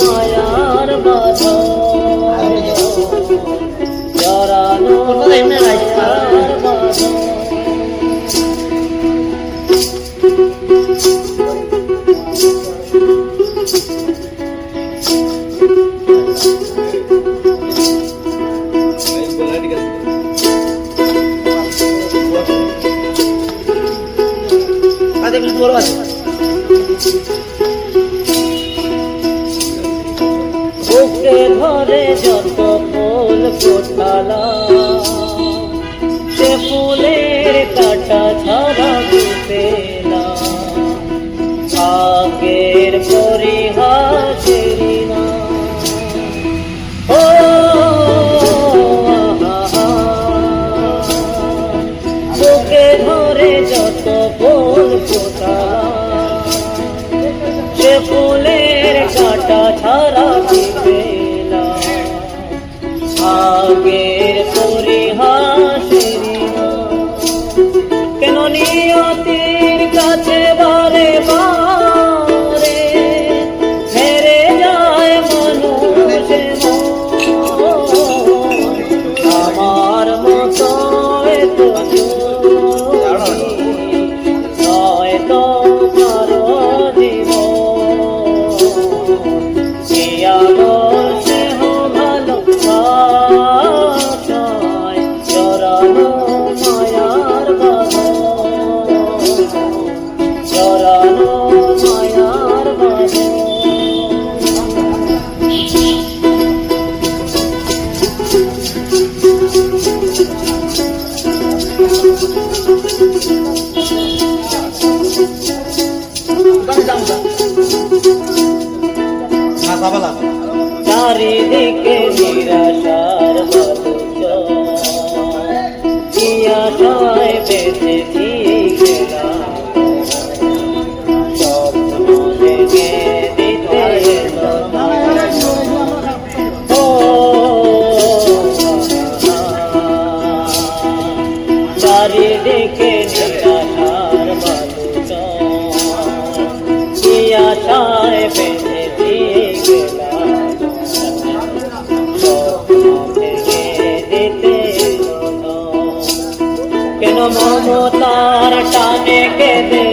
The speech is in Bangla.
মায়ার বাঁধন। জড়ানো ধরে যত ফুল ফোটালা আগের চারিদিকে নিরাশার বালুচর। কি আশায় বেঁচেছি চারিদিকে নিরাশার বালুচর। কি আশায় বেঁচেছি গেলাম। কেন মমতার টানে কেঁদে